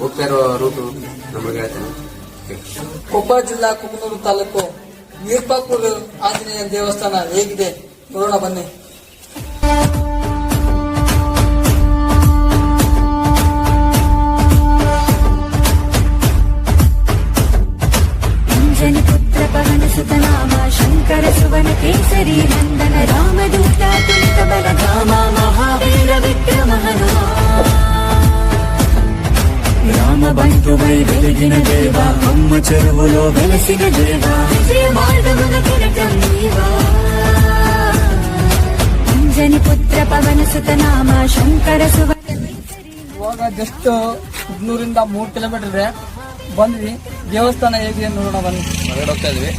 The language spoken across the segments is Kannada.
ಹೋಗ್ತಾ ಇರೋ ರೂಟು ನಮಗೆ ಹೇಳ್ತೇನೆ. ಕೊಪ್ಪಳ ಜಿಲ್ಲಾ ಕುಕನೂರು ತಾಲೂಕು ಮೀರ್ಪಾಪುರ ಆಂಜನೇಯ ದೇವಸ್ಥಾನ ಹೇಗಿದೆ? ನೋಡೋಣ ಬನ್ನಿ. ಶಂಕರ ಸುವನ ಕೇಸರಿ ನಂದನ ರಾಮದೂತ ತುಲಿತ ಬಲಧಾಮ. రామ బంధువై వెలిగిన దేవ అమ్మ చెరువులో వెలసిన దేవ విజయ మార్గమున కిరటం నీవా అంజని పుత్ర పవన సుతనామ శంకర సువన ಇವಾಗ ಜಸ್ಟ್ ಕುಕ್ನೂರಿಂದ ಮೂರು ಕಿಲೋಮೀಟರ್ ಇದೆ ಬಂದ್ವಿ ದೇವಸ್ಥಾನ ಹೇಗಿದೆ ನೋಡೋಣ ಬನ್ನಿ ಹೊರಗಡೆ ಹೋಗ್ತಾ ಇದ್ವಿ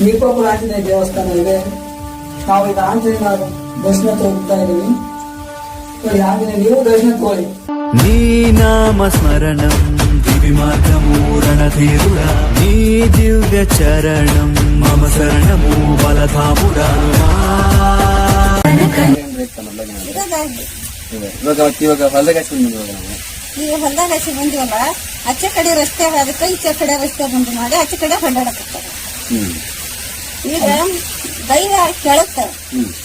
ಮೀರ್ಪಾಪುರ ಆಂಜನೇಯ ದೇವಸ್ಥಾನ ಇದೆ ನಾವು ಈಗ ಆಂಜನೇಯ ದರ್ಶನ ತಗೋತಾ ಇದೀವಿ ನೋಡಿ ಆಂಜನೇಯ ನೀವು ದರ್ಶನ ತಗೊಳ್ಳಿ నీ నామ స్మరణం దివి మార్గమూరణధీరుడా నీ దివ్య చరణం మమ శరణము బలధాముడా ಇವಾಗ ಮತ್ತೆ ಇವಾಗ ಹೊಲದಾಗ ಹಚ್ಕೊಂಡು ಇವಾಗ ನಾವು ಈಗ ಹೊಲ್ದಾಗ ಹಚ್ಚಿ ಬಂದಿವಲ್ಲ ಆಚೆ ಕಡೆ ರಸ್ತೆ ಅದಕ್ಕೆ ಈಚೆ ಕಡೆ ರಸ್ತೆ ಬಂದು ಮಾಡಿ ಆಚೆ ಕಡೆ ಹೊಂಡಾಡಕತ್ತಾರ ಹ್ಮ್ ಈಗ ದೈವ ಕೆಳತ್ತ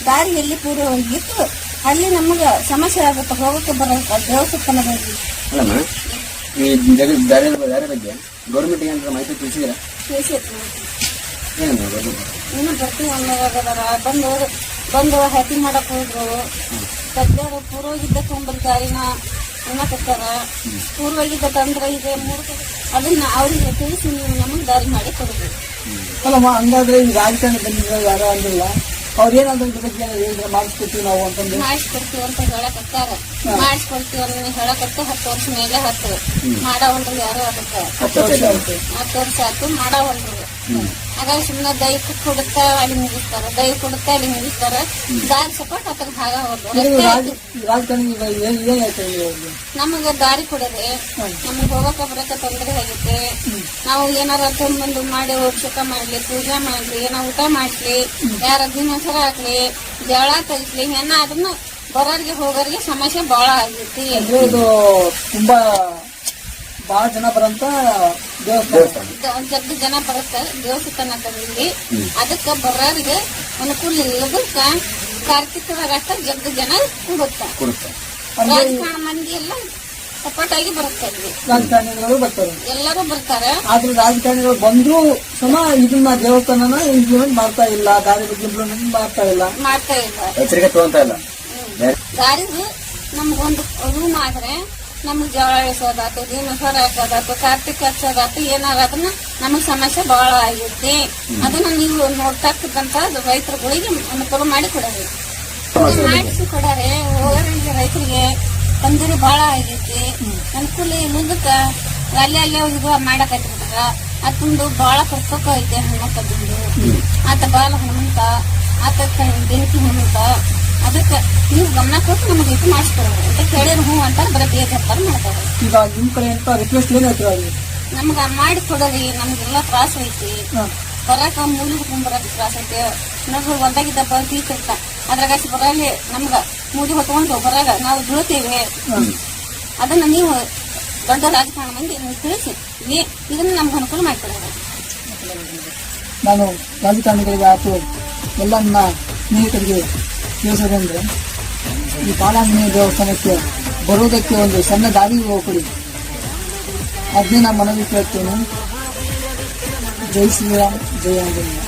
ದಾರಿ ಎಲ್ಲಿ ಪೂರ್ವ ಹೋಗಿತ್ತು ಅಲ್ಲಿ ನಮಗ ಸಮಸ್ಯೆ ಆಗುತ್ತೆ ಹೋಗಕ್ಕೆ ಬರೋ ದೇವಸ್ಥಾನದಲ್ಲಿ ಅಲ್ಲಮ್ಮ ಈ ದಾರಿ ದಾರಿ ಬಗ್ಗೆ ಗೌರ್ಮೆಂಟ್ ಏನಾದ್ರು ಮಾಹಿತಿ ತಿಳಿಸಿದ್ರ ಗೌರ್ಮೆಂಟ್ ಇನ್ನು ಬರ್ತೀವಿ ಅನ್ನೋದಾಗದಾರ ಬಂದು ಬಂದು ಹ್ಯಾಪಿ ಮಾಡಕ್ ಹೋದ್ರು. ಸದ್ಯದ ಪೂರ್ವಗಿದ್ದ ತೊಂಬತ್ತು ದಾರಿನ ಅನ್ನಕತ್ತಾರ ಪೂರ್ವಗಿದ್ದ ತಂದ್ರೆ ಇದೆ ಮೂರು ಕಡೆ ಅದನ್ನ ಅವ್ರಿಗೆ ತಿಳಿಸಿ ನೀವು ನಮಗೆ ದಾರಿ ಮಾಡಿ ಕೊಡಬೇಕು. ಅಲ್ಲಮ್ಮ ಹಂಗಾದ್ರೆ ಈ ರಾಜಕಾರಣಿ ಬಂದಿರೋ ಯಾರೋ ಅಂದಿಲ್ಲ ಅವ್ರು ಏನಾದ್ರು ಇದ್ರ ಬಗ್ಗೆ ಹೇಳಿದ್ರೆ ಮಾಡಿಸ್ಕೊಡ್ತೀವಿ ನಾವು ಅಂತಂದು ಮಾಡಿಸ್ಕೊಡ್ತೀವಿ ಅಂತ ಹೇಳಕತ್ತಾರ. ಮಾಡಿಸ್ಕೊಡ್ತೀವಿ ಅಂತ ಹೇಳಕತ್ತ ಹತ್ತು ವರ್ಷ ಮೇಲೆ ಹತ್ತು ಮಾಡವಲ್ರು ಯಾರು ಅದಕ್ಕೆ ಹತ್ತು ವರ್ಷ ಆಯ್ತು. ಹತ್ತು ವರ್ಷ ಆಯ್ತು ಮಾಡವಲ್ರು ಹಾಗಾಗಿ ಸುಮ್ಮನೆ ದೈ ಕೊಡುತ್ತಾ ಅಲ್ಲಿ ಮುಗಿಸ್ತಾರ ದೈ ಕೊಡುತ್ತಾ ಅಲ್ಲಿ ಮುಗಿಸ್ತಾರ ದಾರಿ ಸಪೋರ್ಟ್ ಅದ್ರ ಭಾಗ ನಮಗ ದಾರಿ ಕೊಡದೆ ನಮಗ್ ಹೋಗಕ ಬರಕ ತೊಂದರೆ ಆಗುತ್ತೆ. ನಾವು ಏನಾರ ತಂದು ಮಾಡಿ ಅಭಿಷೇಕ ಮಾಡ್ಲಿ ಪೂಜೆ ಮಾಡ್ಲಿ ಏನೋ ಊಟ ಮಾಡ್ಲಿ ಯಾರ ದಿನಸರ ಹಾಕ್ಲಿ ಜಳ ತೆಗಿಸ್ಲಿ ಏನ ಅದನ್ನ ಬರೋರ್ಗೆ ಹೋಗೋರ್ಗೆ ಸಮಸ್ಯೆ ಬಹಳ ಆಗೈತಿ ತುಂಬಾ ಬಹಳ ಜನ ಬರಂತ ದೇವಸ್ಥಾನ. ಒಂದ್ ಸ್ವಲ್ಪ ಜನ ಬರುತ್ತೆ ದೇವಸ್ಥಾನ ಇಲ್ಲಿ ಅದಕ್ಕ ಬರೋರಿಗೆ ಅನುಕೂಲ ಇಲ್ಲದಕ್ಕ ಕಾರ್ತಿಕದಾಗ ಅಷ್ಟ ಜಗ್ಗ ಜನ ಕೂಡುತ್ತ. ರಾಜಕಾರಣ ಮಂದಿ ಎಲ್ಲ ಸಪೋರ್ಟ್ ಆಗಿ ಬರುತ್ತೆ ರಾಜಕಾರಣಿಗಳು ಬರ್ತಾರೆ. ಎಲ್ಲರೂ ಬರ್ತಾರೆ. ಆದ್ರೆ ರಾಜಕಾರಣಿಗಳು ಬಂದ್ರು ಸಮ ಇದನ್ನ ದೇವಸ್ಥಾನನ ಇಂಪ್ಲಿಮೆಂಟ್ ಮಾಡ್ತಾ ಇಲ್ಲ ದಾರಿ ಬಗ್ಗೆ ಇಂಪ್ಲಿಮೆಂಟ್ ಮಾಡ್ತಾ ಇಲ್ಲ. ಮಾಡ್ತಾ ಇಲ್ಲ. ಎಚ್ಚರಿಕೆ ತಗೊಂತ ಇಲ್ಲ. ದಾರಿಗೂ ನಮ್ಗೊಂದು ರೂಮ್ ಆದ್ರೆ ನಮ್ಗ್ ಜೋಳ ಇಳಿಸೋದಾತು ದಿನ ಹೊರ ಹಾಕೋದಾತು ಕಾರ್ತಿಕ್ ಹಚ್ಚೋದಾತು ಏನಾಗದನ್ನ ನಮಗೆ ಸಮಸ್ಯೆ ಬಹಳ ಆಗೈತಿ ಅದನ್ನ ನೀವು ನೋಡ್ತಕ್ಕಂತ ರೈತರುಗಳಿಗೆ ಅನುಕೂಲ ಮಾಡಿ ಕೊಡರಿ ಮಾಡಿಸಿ ಕೊಡರಿ ಹೋಗಿ ರೈತರಿಗೆ ತೊಂದರೆ ಬಹಳ ಆಗೈತಿ ಅನುಕೂಲ ಮುಂದಕ್ಕೆ ಅಲ್ಲೇ ಅಲ್ಲೇ ಇದು ಮಾಡಕತ್ತಿರ್ತಾರ ಅದೊಂದು ಬಹಳ ಕರ್ತಕ ಐತೆ ಹನುಮಂತದ್ದು ಆತ ಬಾಲ ಹನುಮಂತ ಆತ ಬೆಂಕಿ ಹನುಮಂತ. ಅದಕ್ಕ ನೀವು ಗಮನ ಕೊಟ್ಟು ನಮಗೆ ಇದು ಮಾಡಿಸ್ಕೊಡ್ರಿ. ಅಂತ ಕೇಳಿದ್ರು ಹ್ಞೂ ಅಂತ ಬರೀ ಅಂತ ಮಾಡ್ತಾರೆ. ಈಗ ನಿಮ್ಮ ಕಡೆ ಅಂತ ರಿಕ್ವೆಸ್ಟ್ ಏನು ಹೇಳ್ತೀರ ಅವ್ರಿಗೆ? ನಮ್ಗೆ ಮಾಡಿ ಕೊಡರಿ ನಮಗೆಲ್ಲ ತ್ರಾಸ ಐತಿ. ಬರಕ ಮೂಲಿಗೆ ಬರಕ್ ತ್ರಾಸ ಐತಿ. ನೋಡ್ರಿ ಒಂದಾಗಿದ್ದ ಬೀತಿರ್ತ ಅದ್ರಾಗ ಬರಲಿ ನಮ್ಗೆ ಮೂಲಿ ಹೊತ್ಕೊಂಡು ಬರಾಗ ನಾವು ಬೀಳ್ತೇವೆ. ಅದನ್ನ ನೀವು ದೊಡ್ಡ ರಾಜಕಾರಣ ಮಂದಿ ತಿಳಿಸಿ. ಇದನ್ನ ನಮ್ಗೆ ಅನುಕೂಲ ಮಾಡಿಕೊಡೋದು ನಾನು ರಾಜಕಾರಣಿಗಳಿಗೆ ಆಯ್ತು ಎಲ್ಲ ನನ್ನ ಸ್ನೇಹಿತರಿಗೆ ತಿಳಿಸೋದಂದ್ರೆ ಈ ಬಾಲಾಂಜನೇಯ ದೇವಸ್ಥಾನಕ್ಕೆ ಬರುವುದಕ್ಕೆ ಒಂದು ಸಣ್ಣ ದಾರಿ ಕೊಡಿ. ಅದನ್ನೇ ನಾನು ಮನವಿ ಕೇಳ್ತೇನೆ. ಜೈ ಶ್ರೀರಾಮ್ ಜಯ ಆಂಜನೇಯ.